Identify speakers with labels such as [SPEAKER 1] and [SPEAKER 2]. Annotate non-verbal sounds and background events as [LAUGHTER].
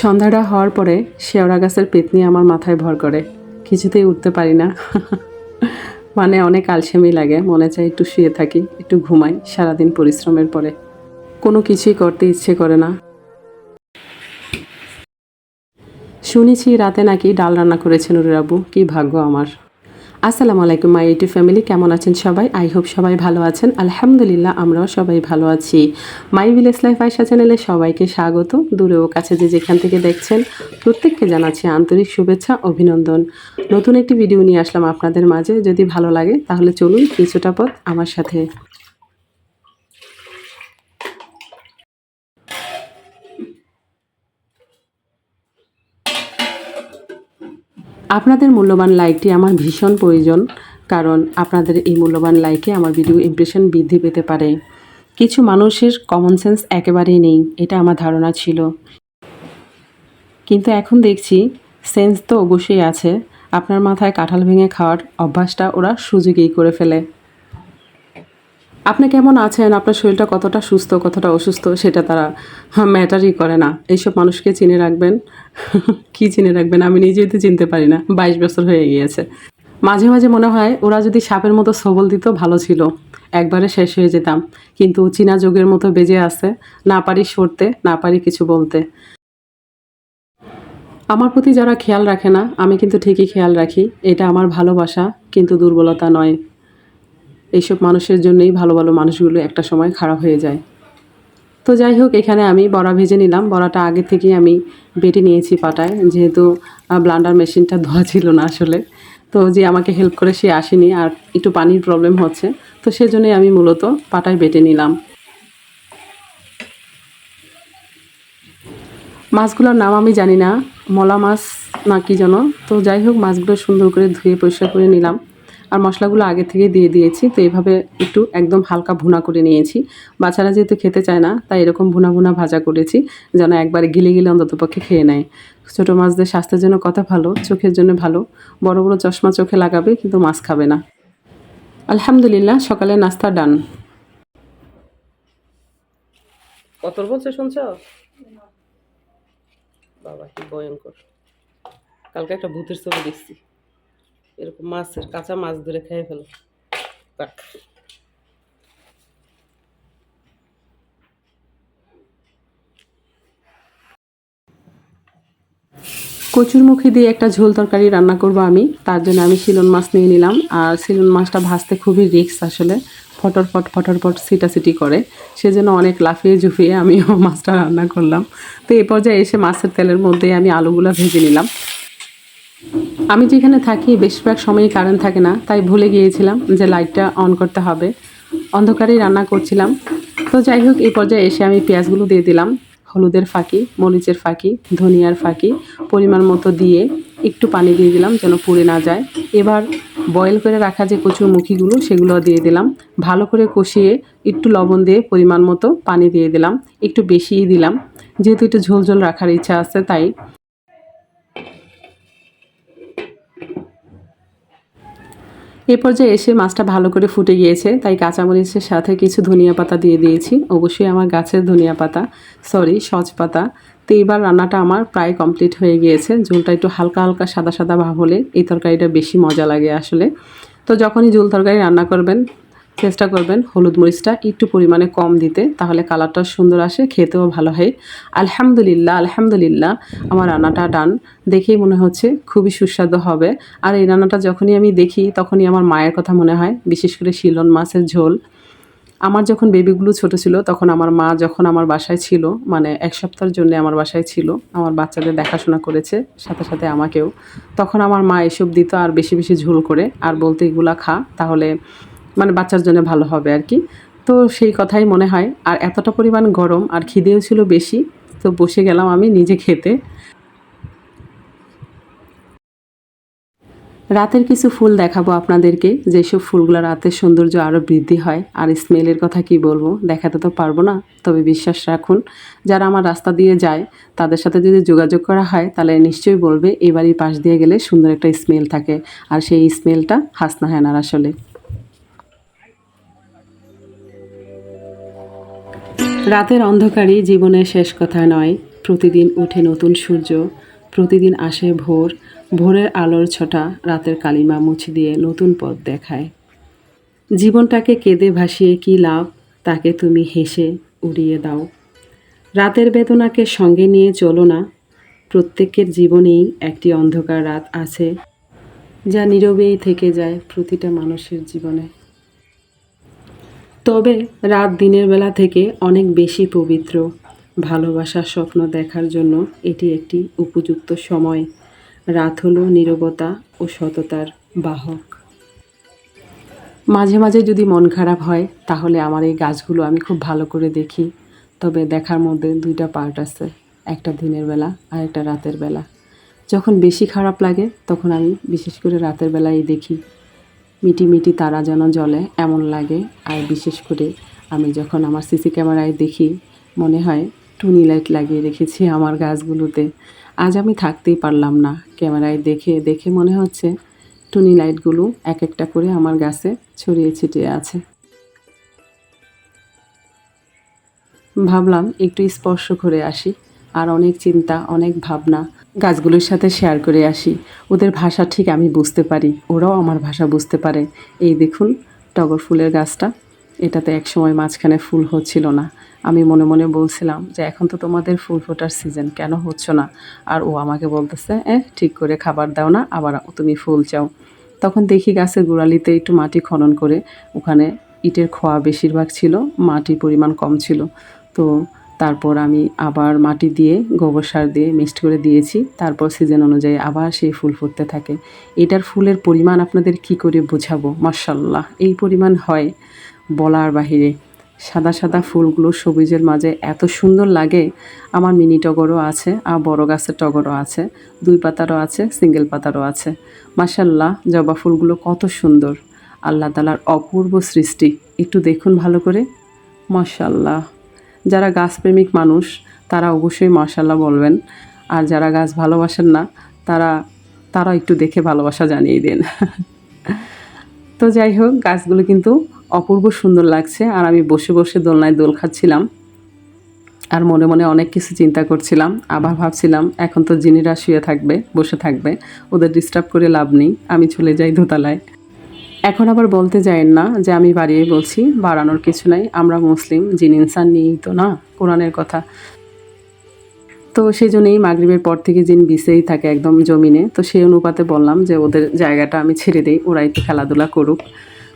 [SPEAKER 1] সন্ধ্যাটা হওয়ার পরে শেওড়া গাছের পেতনি আমার মাথায় ভর করে। কিছুতেই উঠতে পারি না। [LAUGHS] মানে অনেক আলসেমি লাগে। মনে চায় একটু শুয়ে থাকি, একটু ঘুমাই, সারাদিন পরিশ্রমের পরে। কোনো কিছুই করতে ইচ্ছে করে না। শুনেছি রাতে নাকি ডাল রান্না করেছেন নুরুর আবু কী ভাগ্য আমার। আসসালামু আলাইকুম মাই ইউটিউব ফ্যামিলি কেমন আছেন সবাই? আই হোপ সবাই ভালো আছেন। আলহামদুলিল্লাহ, আমরাও সবাই ভালো আছি। মাই ভিলেজ লাইফ আয়সা চ্যানেলে সবাইকে স্বাগত। দূরে ও কাছে যে যেখান থেকে দেখছেন, প্রত্যেককে জানাচ্ছি আন্তরিক শুভেচ্ছা, অভিনন্দন। নতুন একটি ভিডিও নিয়ে আসলাম আপনাদের মাঝে। যদি ভালো লাগে, তাহলে চলুন কিছুটা পথ আমার সাথে আপনাদের মূল্যবান লাইকটি আমার ভীষণ প্রয়োজন, কারণ আপনাদের এই মূল্যবান লাইকে আমার ভিডিও ইমপ্রেশন বৃদ্ধি পেতে পারে। কিছু মানুষের কমন সেন্স একেবারেই নেই, এটা আমার ধারণা ছিল। কিন্তু এখন দেখছি সেন্স তো অবশ্যই আছে, আপনার মাথায় কাঁঠাল ভেঙে খাওয়ার অভ্যাসটা ওরা সুযোগেই করে ফেলে। আপনি কেমন আছেন? আপনার শরীরটা কতটা সুস্থ, কতটা অসুস্থ সেটা তারা ম্যাটারই করে না। এইসব মানুষকে চিনে রাখবেন? [LAUGHS] কি চিনে রাখবেন? আমি নিজেই তো চিনতে পারি না। বাইশ বছর হয়ে গিয়েছে। মাঝে মাঝে মনে হয় ওরা যদি সাপের মতো সবল দিত, ভালো ছিল। একবারে শেষ হয়ে যেতাম। কিন্তু চীনা যুগের মতো বেজে আছে, না পারি সরতে, না পারি কিছু বলতে। আমার প্রতি যারা খেয়াল রাখে না, আমি কিন্তু ঠিকই খেয়াল রাখি। এটা আমার ভালোবাসা, কিন্তু দুর্বলতা নয়। এইসব মানুষের জন্যই ভালো ভালো মানুষগুলো একটা সময় খারাপ হয়ে যায়। তো যাই হোক, এখানে আমি বড়া ভেজে নিলাম। বড়াটা আগে থেকেই আমি বেটে নিয়েছি পাটায়। যেহেতু ব্লান্ডার মেশিনটা ধোয়া ছিল না আসলে। তো যে আমাকে হেল্প করে সে আসেনি আর একটু পানির প্রবলেম হচ্ছে। তো সেজন্যই আমি মূলত পাটায় বেটে নিলাম। মাছগুলোর নাম আমি জানি না। মলা মাছ না কি যেন। তো যাই হোক, মাছগুলো সুন্দর করে ধুয়ে পরিষ্কার করে নিলাম। আর মশলাগুলো আগে থেকে দিয়ে দিয়েছি, তো এইভাবে একটু একদম হালকা ভুনা করে নিয়েছি। বাচ্চারা যেহেতু খেতে চায় না, তাই এরকম ভুনা ভুনা ভাজা করেছি, যেন একবার গিলে গিলে অন্ততপক্ষে খেয়ে নেয়। ছোটো মাছদের স্বাস্থ্যের জন্য কথা ভালো, চোখের জন্য ভালো। বড় বড় চশমা চোখে লাগাবে, কিন্তু মাছ খাবে না। আলহামদুলিল্লাহ, সকালে নাস্তা ডান। কত বলছে শুনছ? বাবা, কি ভয়ঙ্কর। কালকে একটা ভূতের ছবি দেখছি। এরকম মাছের কাঁচা মাছ ধরে খেয়ে ফেলো। কচুর কচুরমুখী দিয়ে একটা ঝোল তরকারি রান্না করব আমি। তার জন্য আমি শিলন মাছ নিয়ে নিলাম। আর শিলন মাছটা ভাজতে খুবই রিক্স আসলে। ফটর ফট ফটর ফট সিটাসিটি করে। সেজন্য অনেক লাফিয়ে ঝুঁফিয়ে আমি মাছটা রান্না করলাম। তো এই পর্যায়ে এসে মাছের তেলের মধ্যে আমি আলুগুলো ভেজে নিলাম। আমি যেখানে থাকি বেশিরভাগ সময়ই কারেন্ট থাকে না, তাই ভুলে গিয়েছিলাম যে লাইটটা অন করতে হবে। অন্ধকারেই রান্না করছিলাম। তো যাই হোক, এই পর্যায়ে এসে আমি পেঁয়াজগুলো দিয়ে দিলাম। হলুদের ফাঁকি, মরিচের ফাঁকি, ধনিয়ার ফাঁকি পরিমাণ মতো দিয়ে একটু পানি দিয়ে দিলাম যেন পুড়ে না যায়। এবার বয়েল করে রাখা যে কচুর মুখিগুলো, সেগুলো দিয়ে দিলাম। ভালো করে কষিয়ে একটু লবণ দিয়ে পরিমাণ মতো পানি দিয়ে দিলাম। একটু বেশিই দিলাম। যেহেতু একটু ঝোল ঝোল রাখার ইচ্ছা আছে, তাই এ পর্যায়ে এসে মাছটা ভালো করে ফুটে গিয়েছে, তাই কাঁচামরিচের সাথে কিছু ধনিয়া পাতা দিয়ে দিয়েছি। অবশ্যই আমার গাছের ধনিয়া পাতা সরি সজ পাতা। তো এবার রান্নাটা আমার প্রায় কমপ্লিট হয়ে গিয়েছে। ঝোলটা একটু হালকা হালকা সাদা সাদা ভাব হলে এই তরকারিটা বেশি মজা লাগে আসলে। তো যখনই ঝোল তরকারি রান্না করবেন চেষ্টা করবেন হলুদ মরিচটা একটু পরিমাণে কম দিতে, তাহলে কালারটা সুন্দর আসে, খেতেও ভালো হয়। আলহামদুলিল্লাহ আলহামদুলিল্লাহ, আমার রান্নাটা ডান। দেখেই মনে হচ্ছে খুবই সুস্বাদু হবে। আর এই রান্নাটা যখনই আমি দেখি, তখনই আমার মায়ের কথা মনে হয়, বিশেষ করে শিলন মাছের ঝোল। আমার যখন বেবিগুলো ছোট ছিল, তখন আমার মা যখন আমার বাসায় ছিল মানে এক সপ্তাহের জন্য আমার বাসায় ছিল, আমার বাচ্চাদের দেখাশোনা করেছে, সাথে সাথে আমাকেও, তখন আমার মা এসব দিত আর বেশি বেশি ঝোল করে, আর বলতে এগুলা খা, তাহলে মানে বাচ্চার জন্য ভালো হবে আর কি। তো সেই কথাই মনে হয়। আর এতটা পরিমাণ গরম আর খিদেও ছিল বেশি, তো বসে গেলাম আমি নিজে খেতে। রাতের কিছু ফুল দেখাবো আপনাদেরকে। যেসব ফুলগুলো রাতের সৌন্দর্য আরও বৃদ্ধি হয়। আর স্মেলের কথা কি বলব? দেখাতে তো পারব না। তবে বিশ্বাস রাখুন, যারা আমার রাস্তা দিয়ে যায়, তাদের সাথে যদি যোগাযোগ করা হয়, তাহলে নিশ্চয়ই বলবে, এবারই পাশ দিয়ে গেলে সুন্দর একটা স্মেল থাকে। আর সেই স্মেলটা হাসনা হেনার আসলে। রাতের অন্ধকারই জীবনের শেষ কথা নয়। প্রতিদিন উঠে নতুন সূর্য, প্রতিদিন আসে ভোর, ভোরের আলোর ছটা রাতের কালিমা মুছে দিয়ে নতুন পথ দেখায়। জীবনটাকে কেঁদে ভাসিয়ে কী লাভ, তাকে তুমি হেসে উড়িয়ে দাও। রাতের বেদনাকে সঙ্গে নিয়ে চলো না। প্রত্যেকের জীবনেই একটি অন্ধকার রাত আছে, যা নীরবেই থেকে যায় প্রতিটা মানুষের জীবনে। তবে রাত দিনের বেলা থেকে অনেক বেশি পবিত্র। ভালোবাসার স্বপ্ন দেখার জন্য এটি একটি উপযুক্ত সময়। রাত হলো নীরবতা ও সততার বাহক। মাঝে মাঝে যদি মন খারাপ হয়, তাহলে আমার এই গাছগুলো আমি খুব ভালো করে দেখি। তবে দেখার মধ্যে দুইটা পার্ট আছে, একটা দিনের বেলা আর একটা রাতের বেলা। যখন বেশি খারাপ লাগে, তখন আমি বিশেষ করে রাতের বেলায় দেখি। মিটি মিটি তারা যেন জ্বলে, এমন লাগে। আর বিশেষ করে আমি যখন আমার সিসি ক্যামেরায় দেখি, মনে হয় টুনি লাইট লাগিয়ে রেখেছি আমার গাছগুলোতে। আজ আমি থাকতেই পারলাম না ক্যামেরায় দেখে দেখে মনে হচ্ছে টুনি লাইটগুলো এক একটা করে আমার গাছে ছড়িয়ে ছিটিয়ে আছে। ভাবলাম একটু স্পর্শ করে আসি। আর অনেক চিন্তা, অনেক ভাবনা গাছগুলোর সাথে শেয়ার করে আসি। ওদের ভাষা ঠিক আমি বুঝতে পারি, ওরাও আমার ভাষা বুঝতে পারে। এই দেখুন, টগর ফুলের গাছটা। এটাতে এক সময় মাঝখানে ফুল হচ্ছিল না। আমি মনে মনে বলছিলাম যে, এখন তো তোমাদের ফুল ফোটার সিজন কেন হচ্ছে না? আর ও আমাকে বলতেছে এ ঠিক করে খাবার দাও না, আবার তুমি ফুল চাও। তখন দেখি গাছের গোড়ালিতে একটু মাটি খনন করে, ওখানে ইটের খোয়া বেশিরভাগ ছিল, মাটির পরিমাণ কম ছিল। তো তারপর আমি আবার মাটি দিয়ে গোবর সার দিয়ে মিক্সড করে দিয়েছি। তারপর সিজন অনুযায়ী আবার সেই ফুল ফুটতে থাকে। এটার ফুলের পরিমাণ আপনাদের কি করে বোঝাবো? মার্শাল্লাহ এই পরিমাণ হয় বলার বাহিরে। সাদা সাদা ফুলগুলো সবুজের মাঝে এত সুন্দর লাগে। আমার মিনি টগরও আছে, আর বড় গাছের টগরও আছে। দুই পাতারও আছে সিঙ্গেল পাতারও আছে। মাসাল্লাহ জবা ফুলগুলো কত সুন্দর। আল্লাহ তালার অপূর্ব সৃষ্টি। একটু দেখুন ভালো করে। মাসাল্লাহ যারা গাছপ্রেমিক মানুষ, তারা অবশ্যই মার্শাল্লাহ বলবেন। আর যারা গাছ ভালোবাসেন না, তারা তারা একটু দেখে ভালোবাসা জানিয়ে দেন। তো যাই হোক, গাছগুলো কিন্তু অপূর্ব সুন্দর লাগছে। আর আমি বসে বসে দোলনায় দোল খাচ্ছিলাম। আর মনে মনে অনেক কিছু চিন্তা করছিলাম। আবার ভাবছিলাম, এখন তো জিনিরা শুয়ে থাকবে, বসে থাকবে। ওদের ডিস্টার্ব করে লাভ নেই। আমি চলে যাই দোতলায়। এখন আবার বলতে যায়েন না যে আমি বাড়িয়ে বলছি, বাড়ানোর কিছু নাই, আমরা মুসলিম জিন ইনসান নিয়েই তো না, কোরআনের কথা। তো সেই জন্যই মাগরীবের পর থেকে জিন বিছেই থাকে একদম জমিনে, তো সেই অনুপাতে বললাম যে ওদের জায়গাটা আমি ছেড়ে দিই, ওরাই তো খেলাধুলা করুক।